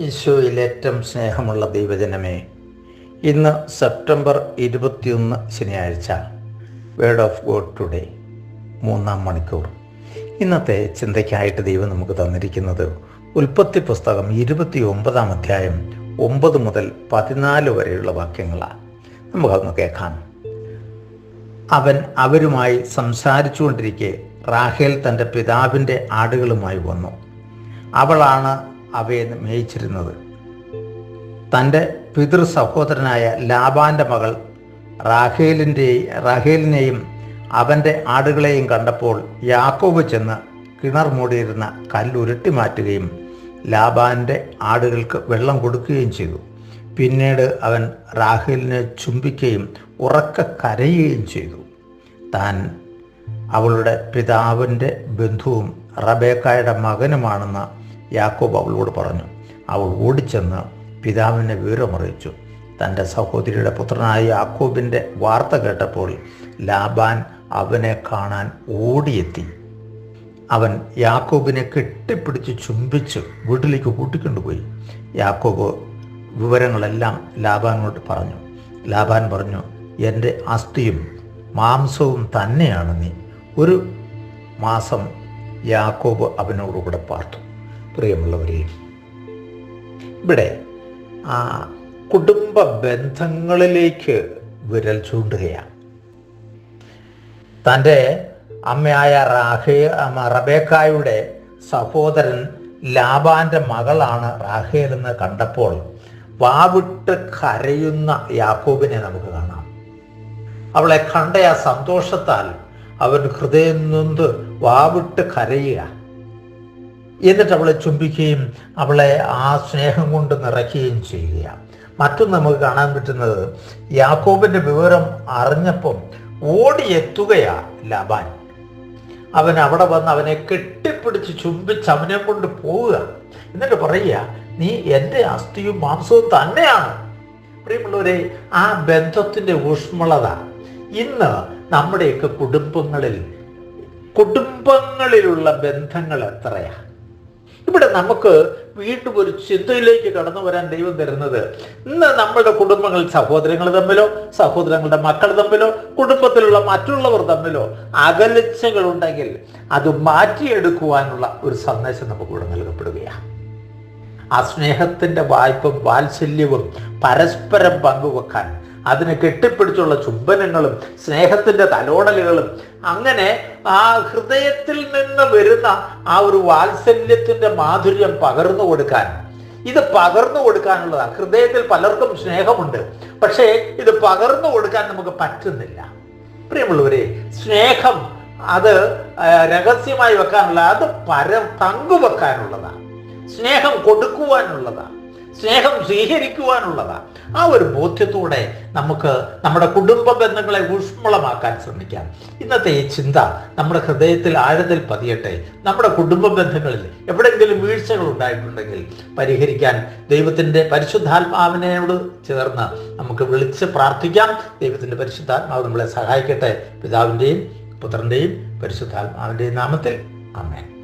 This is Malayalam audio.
ഈശോയിലേറ്റം സ്നേഹമുള്ള ദൈവജനമേ ഇന്ന് സെപ്റ്റംബർ ഇരുപത്തിയൊന്ന് ശനിയാഴ്ച വേർഡ് ഓഫ് ഗോഡ് ടുഡേ മൂന്നാം മണിക്കൂർ. ഇന്നത്തെ ചിന്തയ്ക്കായിട്ട് ദൈവം നമുക്ക് തന്നിരിക്കുന്നത് ഉൽപ്പത്തി പുസ്തകം ഇരുപത്തി ഒമ്പതാം അധ്യായം ഒമ്പത് മുതൽ പതിനാല് വരെയുള്ള വാക്യങ്ങളാണ് നമുക്കതൊന്ന് കേൾക്കാം. അവൻ അവരുമായി സംസാരിച്ചുകൊണ്ടിരിക്കെ റാഹേൽ തന്റെ പിതാവിന്റെ ആടുകളുമായി വന്നു. അവളാണ് അവയെ മേയിച്ചിരുന്നത്. തന്റെ പിതൃ സഹോദരനായ ലാബാന്റെ മകൾ റാഹേലിന്റെ റാഹേലിനെയും അവന്റെ ആടുകളെയും കണ്ടപ്പോൾ യാക്കോബ് ചെന്ന് കിണർ മൂടിയിരുന്ന കല്ലുരുട്ടി മാറ്റുകയും ലാബാന്റെ ആടുകൾക്ക് വെള്ളം കൊടുക്കുകയും ചെയ്തു. പിന്നീട് അവൻ റാഹേലിനെ ചുംബിക്കുകയും ഉറക്ക കരയുകയും ചെയ്തു. താൻ അവളുടെ പിതാവിന്റെ ബന്ധുവും റബേക്കായുടെ മകനുമാണെന്ന് യാക്കോബ് അവളോട് പറഞ്ഞു അവൾ ഓടിച്ചെന്ന് പിതാവിനെ വിവരമറിയിച്ചു. തന്റെ സഹോദരിയുടെ പുത്രനായ യാക്കോബിന്റെ വാർത്ത കേട്ടപ്പോൾ ലാബാൻ അവനെ കാണാൻ ഓടിയെത്തി. അവൻ യാക്കോബിനെ കെട്ടിപ്പിടിച്ച് ചുംബിച്ച് വീട്ടിലേക്ക് കൂട്ടിക്കൊണ്ടുപോയി. യാക്കോബ് വിവരങ്ങളെല്ലാം ലാബാനോട് പറഞ്ഞു. ലാബാൻ പറഞ്ഞു എന്റെ അസ്ഥിയും മാംസവും തന്നെയാണ് നീ. ഒരു മാസം യാക്കോബ് അവനോടുകൂടെ പാർത്തു. പ്രിയമുള്ളവരെ ഇവിടെ ആ കുടുംബ ബന്ധങ്ങളിലേക്ക് വിരൽ ചൂണ്ടുകയാണ്. തന്റെ അമ്മയായ റാഹേ റബേക്കായുടെ സഹോദരൻ ലാബാന്റെ മകളാണ് റാഹേൽ എന്ന് കണ്ടപ്പോൾ വാവിട്ട് കരയുന്ന യാക്കോബിനെ നമുക്ക് കാണാം. അവളെ കണ്ട ആ സന്തോഷത്താൽ അവൻ ഹൃദയം നൊന്ത് വാവിട്ട് കരയുക. എന്നിട്ട് അവളെ ചുംബിക്കുകയും അവളെ ആ സ്നേഹം കൊണ്ട് നിറയ്ക്കുകയും ചെയ്യുക. മറ്റൊന്ന് നമുക്ക് കാണാൻ പറ്റുന്നത് യാക്കോബിന്റെ വിവരം അറിഞ്ഞപ്പം ഓടിയെത്തുകയാ ലബാൻ. അവൻ അവിടെ വന്ന് അവനെ കെട്ടിപ്പിടിച്ച് ചുംബിച്ച് അവനെ കൊണ്ട് പോവുക. എന്നിട്ട് പറയുക നീ എന്റെ അസ്ഥിയും മാംസവും തന്നെയാണ്. പ്രിയമുള്ളവരെ ആ ബന്ധത്തിന്റെ ഊഷ്മളത ഇന്ന് നമ്മുടെയൊക്കെ കുടുംബങ്ങളിൽ കുടുംബങ്ങളിലുള്ള ബന്ധങ്ങൾ എത്രയാ? ഇവിടെ നമുക്ക് വീണ്ടും ഒരു ചിന്തയിലേക്ക് കടന്നു വരാൻ ദൈവം തരുന്നത്. ഇന്ന് നമ്മുടെ കുടുംബങ്ങൾ സഹോദരങ്ങൾ തമ്മിലോ സഹോദരങ്ങളുടെ മക്കൾ തമ്മിലോ കുടുംബത്തിലുള്ള മറ്റുള്ളവർ തമ്മിലോ അകലച്ചകളുണ്ടെങ്കിൽ അത് മാറ്റിയെടുക്കുവാനുള്ള ഒരു സന്ദേശം നമുക്ക് ഇവിടെ നൽകപ്പെടുകയാണ്. ആ സ്നേഹത്തിന്റെ വായ്പും വാത്സല്യവും പരസ്പരം പങ്കുവെക്കാൻ അതിനെ കെട്ടിപ്പിടിച്ചുള്ള ചുംബനങ്ങളും സ്നേഹത്തിന്റെ തലോടലുകളും അങ്ങനെ ആ ഹൃദയത്തിൽ നിന്ന് വരുന്ന ആ ഒരു വാത്സല്യത്തിന്റെ മാധുര്യം പകർന്നു കൊടുക്കാൻ ഇത് പകർന്നു കൊടുക്കാനുള്ളതാണ് ഹൃദയത്തിൽ പലർക്കും സ്നേഹമുണ്ട് പക്ഷേ ഇത് പകർന്നു കൊടുക്കാൻ നമുക്ക് പറ്റുന്നില്ല. പ്രിയമുള്ളവരെ സ്നേഹം അത് രഹസ്യമായി വെക്കാനുള്ള അത് പര തങ്കുവെക്കാനുള്ളതാണ് സ്നേഹം കൊടുക്കുവാനുള്ളതാണ് സ്നേഹം സ്വീകരിക്കുവാനുള്ളതാണ് ആ ഒരു ബോധ്യത്തോടെ നമുക്ക് നമ്മുടെ കുടുംബ ബന്ധങ്ങളെ ഊഷ്മളമാക്കാൻ ശ്രമിക്കാം. ഇന്നത്തെ ഈ ചിന്ത നമ്മുടെ ഹൃദയത്തിൽ ആഴത്തിൽ പതിയട്ടെ. നമ്മുടെ കുടുംബ ബന്ധങ്ങളിൽ എവിടെയെങ്കിലും വീഴ്ചകൾ ഉണ്ടായിട്ടുണ്ടെങ്കിൽ പരിഹരിക്കാൻ ദൈവത്തിന്റെ പരിശുദ്ധാത്മാവിനോട് ചേർന്ന് നമുക്ക് വിളിച്ച് പ്രാർത്ഥിക്കാം. ദൈവത്തിന്റെ പരിശുദ്ധാത്മാവ് നമ്മളെ സഹായിക്കട്ടെ. പിതാവിന്റെയും പുത്രന്റെയും പരിശുദ്ധാത്മാവിന്റെയും നാമത്തിൽ. അമ്മേ